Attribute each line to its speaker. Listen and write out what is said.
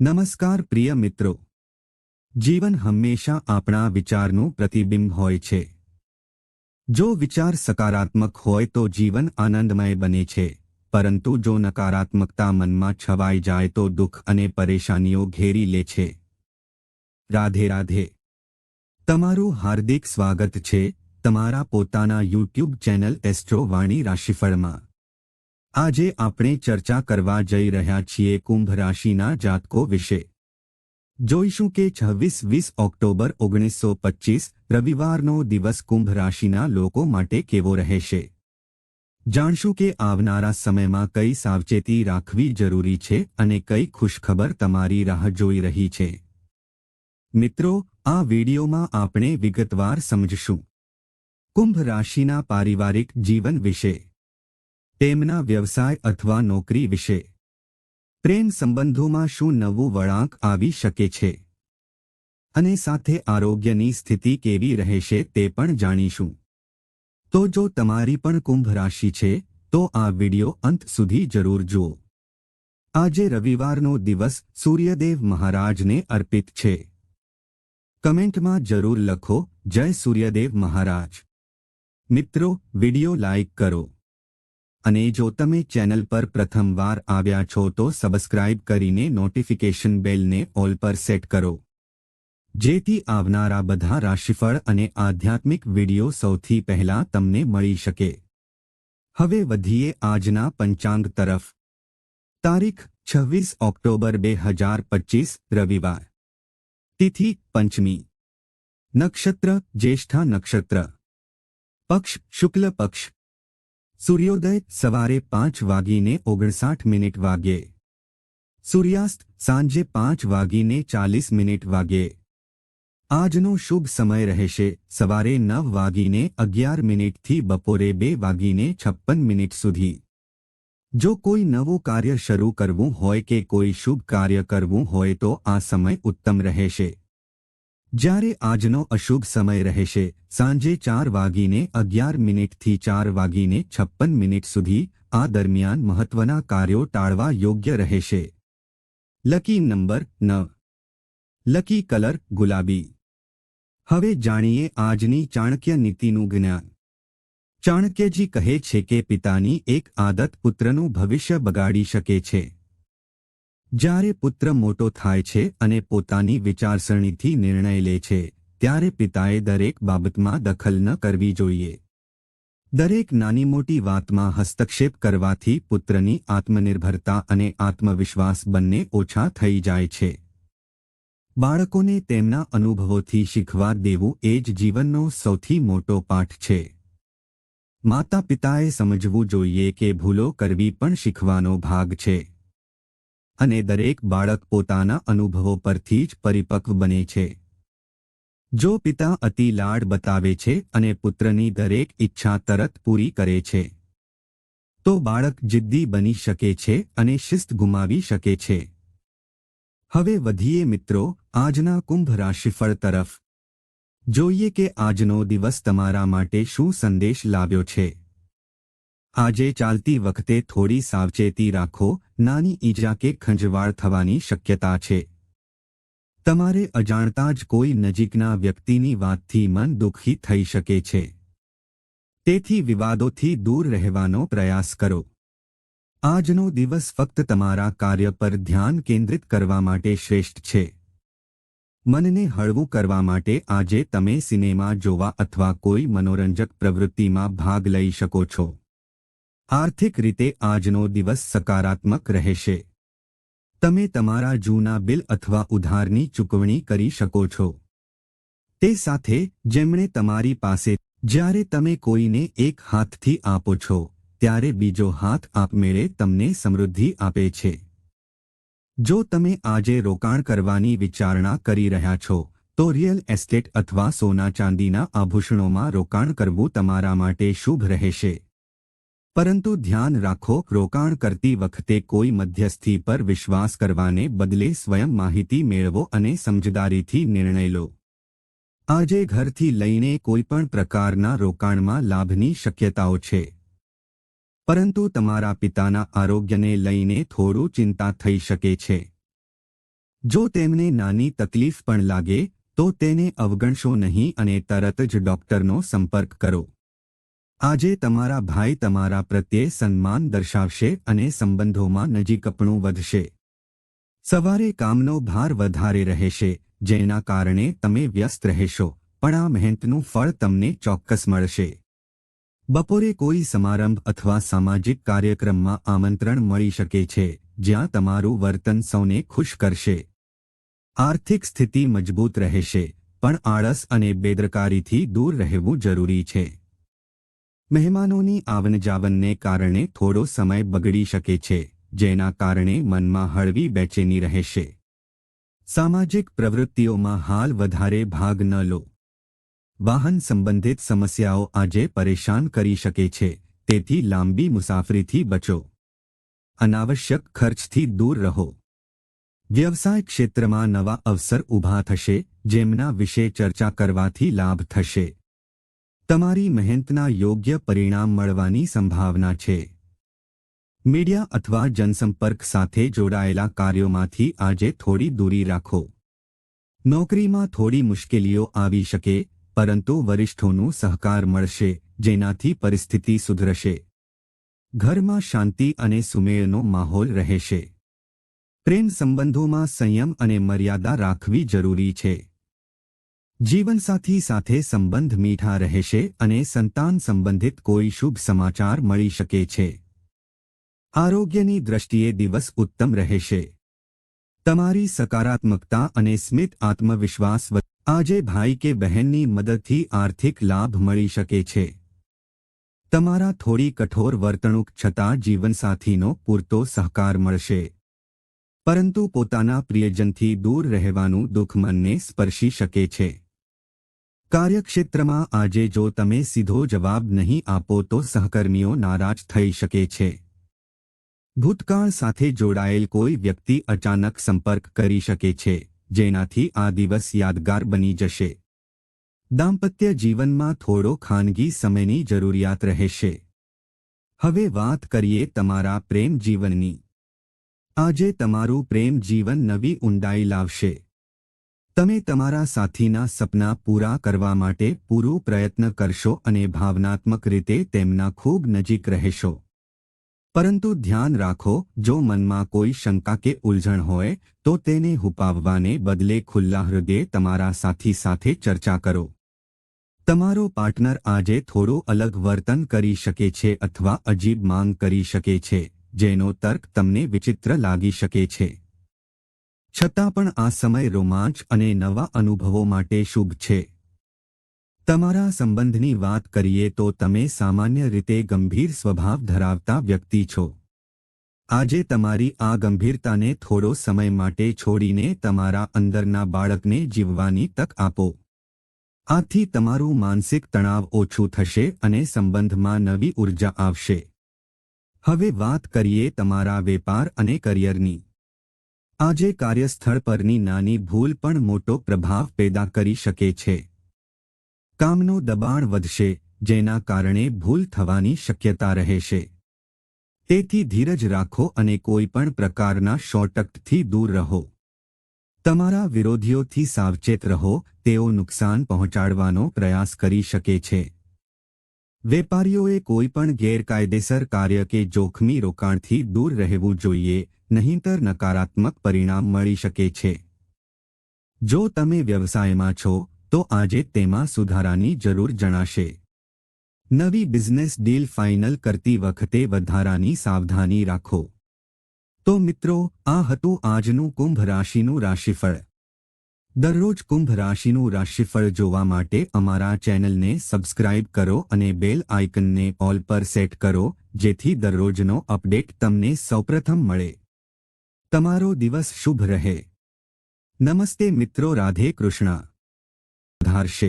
Speaker 1: નમસ્કાર પ્રિય મિત્રો. જીવન હંમેશા આપણા વિચારનું પ્રતિબિંબ હોય છે. જો વિચાર સકારાત્મક હોય તો જીવન આનંદમય બને છે, પરંતુ જો નકારાત્મકતા મનમાં છવાઈ જાય તો દુઃખ અને પરેશાનીઓ ઘેરી લે છે. રાધે રાધે. તમારું હાર્દિક સ્વાગત છે, તમારા પોતાના યુટ્યુબ ચેનલ એસ્ટ્રો વાણી રાશિફળમાં. આજે આપણે ચર્ચા કરવા જઈ રહ્યા છીએ કુંભ રાશિના જાતકો વિશે. જોઈશું કે છવ્વીસ વીસ ઓક્ટોબર ઓગણીસો પચ્ચીસ રવિવારનો દિવસ કુંભ રાશિના લોકો માટે કેવો રહેશે? જાણશું કે આવનારા સમયમાં કઈ સાવચેતી રાખવી જરૂરી છે અને કઈ ખુશખબર તમારી રાહ જોઈ રહી છે. મિત્રો, આ વિડીયોમાં આપણે વિગતવાર સમજશું. કુંભ રાશિના પારિવારિક જીવન વિશે. તેમના વ્યવસાય અથવા નોકરી વિશે. પ્રેમ સંબંધોમાં શું નવું વળાંક આવી શકે છે? અને સાથે આરોગ્યની સ્થિતિ કેવી રહેશે તે પણ જાણીશું. તો જો તમારી પણ કુંભ રાશિ છે, તો આ વિડિયો અંત સુધી જરૂર જુઓ. આજે રવિવારનો દિવસ સૂર્યદેવ મહારાજને અર્પિત છે. કમેન્ટમાં જરૂર લખો, જય સૂર્યદેવ મહારાજ. મિત્રો, વિડિયો લાઇક કરો. અને જો તમે ચેનલ પર પ્રથમવાર આવ્યા છો તો સબસ્ક્રાઇબ કરીને નોટિફિકેશન બેલને ઓલ પર સેટ કરો. જેથી આવનારા બધા રાશિફળ અને આધ્યાત્મિક વિડિયો સૌથી પહેલા તમને મળી શકે. હવે વધીએ આજના પંચાંગ તરફ. તારીખ છવ્વીસ ઓક્ટોબર બે હજાર પચીસ, રવિવાર. તિથિ પંચમી. નક્ષત્ર, જ્યેષ્ઠા નક્ષત્ર. પક્ષ, શુક્લ પક્ષ. સૂર્યોદય સવારે પાંચ વાગીને ઓગણસાઠ મિનિટ વાગ્યે સૂર્યાસ્ત સાંજે પાંચ વાગીને ચાલીસ મિનિટ વાગ્યે આજનો શુભ સમય રહેશે. સવારે નવ વાગીને અગિયાર મિનિટથી બપોરે બે વાગીને છપ્પન મિનિટ સુધી. જો કોઈ નવું કાર્ય શરૂ કરવું હોય કે કોઈ શુભ કાર્ય કરવું હોય તો આ સમય ઉત્તમ રહેશે. જ્યારે આજનો અશુભ સમય રહેશે, સાંજે ચાર વાગીને અગિયાર મિનિટથી ચાર વાગીને છપ્પન મિનિટ સુધી આ દરમિયાન મહત્વના કાર્યો ટાળવા યોગ્ય રહેશે. લકી નંબર ન. લકી કલર ગુલાબી. હવે જાણીએ આજની ચાણક્ય નીતિનું જ્ઞાન. ચાણક્યજી કહે છે કે પિતાની એક આદત પુત્રનું ભવિષ્ય બગાડી શકે છે. જ્યારે પુત્ર મોટો થાય છે અને પોતાની વિચારસરણીથી નિર્ણય લે છે, ત્યારે પિતાએ દરેક બાબતમાં દખલ ન કરવી જોઈએ. દરેક નાની મોટી વાતમાં હસ્તક્ષેપ કરવાથી પુત્રની આત્મનિર્ભરતા અને આત્મવિશ્વાસ બંને ઓછા થઈ જાય છે. બાળકોને તેમના અનુભવોથી શીખવા દેવું એ જ જીવનનો સૌથી મોટો પાઠ છે. માતા પિતાએ સમજવું જોઈએ કે ભૂલો કરવી પણ શીખવાનો ભાગ છે. અને દરેક બાળક પોતાના અનુભવો પરથી જ પરિપક્વ બને છે. જો પિતા અતિ લાડ બતાવે છે અને પુત્રની દરેક ઈચ્છા તરત પૂરી કરે છે, તો બાળક જિદ્દી બની શકે છે અને શિસ્ત ગુમાવી શકે છે. હવે વધીએ મિત્રો, આજના કુંભ રાશિફળ તરફ. જોઈએ કે આજનો દિવસ તમારા માટે શું સંદેશ લાવ્યો છે. આજે ચાલતી વખતે થોડી સાવચેતી રાખો, નાની ઈજા કે ખંજવાળ થવાની શક્યતા છે. તમારે અજાણતા જ કોઈ નજીકના વ્યક્તિની વાતથી મન દુઃખી થઈ શકે છે. તેથી વિવાદોથી દૂર રહેવાનો પ્રયાસ કરો. આજનો દિવસ ફક્ત તમારા કાર્ય પર ધ્યાન કેન્દ્રિત કરવા માટે શ્રેષ્ઠ છે. મનને હળવું કરવા માટે આજે તમે સિનેમા જોવા અથવા કોઈ મનોરંજક પ્રવૃત્તિમાં ભાગ લઈ શકો છો. આર્થિક રીતે આજનો દિવસ સકારાત્મક રહેશે. તમે તમારા જૂના બિલ અથવા ઉધારની ચૂકવણી કરી શકો છો. તે સાથે, જેમણે તમારી પાસે, જ્યારે તમે કોઈને એક હાથથી આપો છો, ત્યારે બીજો હાથ આપમેળે તમને સમૃદ્ધિ આપે છે. જો તમે આજે રોકાણ કરવાની વિચારણા કરી રહ્યા છો, તો રિયલ એસ્ટેટ અથવા સોના ચાંદીના આભૂષણોમાં રોકાણ કરવું તમારા માટે શુભ રહેશે. પરંતુ ધ્યાન રાખો, રોકાણ કરતી વખતે કોઈ મધ્યસ્થી પર વિશ્વાસ કરવાને બદલે સ્વયં માહિતી મેળવો અને સમજદારીથી નિર્ણય લો. આજે ઘરથી લઈને કોઈપણ પ્રકારના રોકાણમાં લાભની શક્યતાઓ છે. પરંતુ તમારા પિતાના આરોગ્યને લઈને થોડું ચિંતા થઈ શકે છે. જો તેમને નાની તકલીફ પણ લાગે, તો તેને અવગણશો નહીં અને તરત જ ડોક્ટરનો સંપર્ક કરો. આજે તમારા ભાઈ તમારા પ્રત્યે સન્માન દર્શાવશે અને સંબંધોમાં નજીકપણું વધશે. સવારે કામનો ભાર વધારે રહેશે, જેના કારણે તમે વ્યસ્ત રહેશો, પણ આ મહેનતનું ફળ તમને ચોક્કસ મળશે. બપોરે કોઈ સમારંભ અથવા સામાજિક કાર્યક્રમમાં આમંત્રણ મળી શકે છે, જ્યાં તમારું વર્તન સૌને ખુશ કરશે. આર્થિક સ્થિતિ મજબૂત રહેશે, પણ આળસ અને બેદરકારીથી દૂર રહેવું જરૂરી છે. મહેમાનોની આવનજાવનને કારણે થોડો સમય બગડી શકે છે, જેના કારણે મનમાં હળવી બેચેની રહેશે. સામાજિક પ્રવૃત્તિઓમાં હાલ વધારે ભાગ ન લો. વાહન સંબંધિત સમસ્યાઓ આજે પરેશાન કરી શકે છે, તેથી લાંબી મુસાફરીથી બચો. અનાવશ્યક ખર્ચથી દૂર રહો. વ્યવસાય ક્ષેત્રમાં નવા અવસર ઊભા થશે, જેમના વિશે ચર્ચા કરવાથી લાભ થશે. તમારી મહેનતના યોગ્ય પરિણામ મળવાની સંભાવના છે. મીડિયા અથવા જનસંપર્ક સાથે જોડાયેલા કાર્યોમાંથી આજે થોડી દૂરી રાખો. નોકરીમાં થોડી મુશ્કેલીઓ આવી શકે, પરંતુ વરિષ્ઠોનું સહકાર મળશે, જેનાથી પરિસ્થિતિ સુધરશે. ઘરમાં શાંતિ અને સુમેળનો માહોલ રહેશે. પ્રેમ સંબંધોમાં સંયમ અને મર્યાદા રાખવી જરૂરી છે. જીવનસાથી સાથે સંબંધ મીઠા રહેશે અને સંતાન સંબંધિત કોઈ શુભ સમાચાર મળી શકે છે. આરોગ્યની દ્રષ્ટિએ દિવસ ઉત્તમ રહેશે. તમારી સકારાત્મકતા અને સ્મિત આત્મવિશ્વાસ આજે ભાઈ કે બહેનની મદદથી આર્થિક લાભ મળી શકે છે. તમારા થોડી કઠોર વર્તણૂક છતાં જીવનસાથીનો પૂરતો સહકાર મળશે. પરંતુ પોતાના પ્રિયજનથી દૂર રહેવાનું દુઃખ મનને સ્પર્શી શકે છે. કાર્યક્ષેત્રમાં આજે જો તમે સીધો જવાબ નહીં આપો તો સહકર્મીઓ નારાજ થઈ શકે છે. ભૂતકાળ સાથે જોડાયેલ કોઈ વ્યક્તિ અચાનક સંપર્ક કરી શકે છે, જેનાથી આ દિવસ યાદગાર બની જશે. દાંપત્ય જીવનમાં થોડો ખાનગી સમયની જરૂરિયાત રહેશે. હવે વાત કરીએ તમારા પ્રેમ જીવનની. આજે તમારું પ્રેમ જીવન નવી ઊંડાઈ લાવશે. તમે તમારા સાથીના સપના પૂરા કરવા માટે પૂરું પ્રયત્ન કરશો અને ભાવનાત્મક રીતે તેમના ખૂબ નજીક રહેશો. પરંતુ ધ્યાન રાખો, જો મનમાં કોઈ શંકા કે ઉલઝણ હોય, તો તેને હુપાવવાને બદલે ખુલ્લા હૃદયે તમારા સાથી સાથે ચર્ચા કરો. તમારો પાર્ટનર આજે થોડો અલગ વર્તન કરી શકે છે અથવા અજીબ માંગ કરી શકે છે, જેનો તર્ક તમને વિચિત્ર લાગી શકે છે. છતાં પણ આ સમય રોમાંચ અને નવા અનુભવો માટે શુભ છે. તમારા સંબંધની વાત કરીએ તો તમે સામાન્ય રીતે ગંભીર સ્વભાવ ધરાવતા વ્યક્તિ છો. આજે તમારી આ ગંભીરતાને થોડો સમય માટે છોડીને તમારા અંદરના બાળકને જીવવાની તક આપો. આથી તમારું માનસિક તણાવ ઓછું થશે અને સંબંધમાં નવી ઊર્જા આવશે. હવે વાત કરીએ તમારા વેપાર અને કરિયરની. આજે કાર્યસ્થળ પરની નાની ભૂલ પણ મોટો પ્રભાવ પેદા કરી શકે છે. કામનું દબાણ વધશે, જેના કારણે ભૂલ થવાની શક્યતા રહેશે. તેથી ધીરજ રાખો અને કોઈપણ પ્રકારના શોર્ટકટથી દૂર રહો. તમારા વિરોધીઓથી સાવચેત રહો, તેઓ નુકસાન પહોંચાડવાનો પ્રયાસ કરી શકે છે. વેપારીઓએ કોઈપણ ગેરકાયદેસર કાર્ય કે જોખમી રોકાણથી દૂર રહેવું જોઈએ નહીંતર નકારાત્મક પરિણામ મળી શકે છે. જો તમે વ્યવસાયમાં છો, તો આજે તેમાં સુધારાની જરૂર જણાશે. નવી બિઝનેસ ડીલ ફાઇનલ કરતી વખતે વધારાની સાવધાની રાખો. તો મિત્રો, આ હતું આજનું કુંભ રાશિનું રાશિફળ. દરરોજ કુંભ રાશિનું રાશિફળ જોવા માટે અમારા ચેનલને સબસ્ક્રાઇબ કરો અને બેલ આઇકનને ઓલ પર સેટ કરો, જેથી દરરોજનો અપડેટ તમને સૌપ્રથમ મળે. તમારો દિવસ શુભ રહે. નમસ્તે મિત્રો રાધે કૃષ્ણ. ધારશે.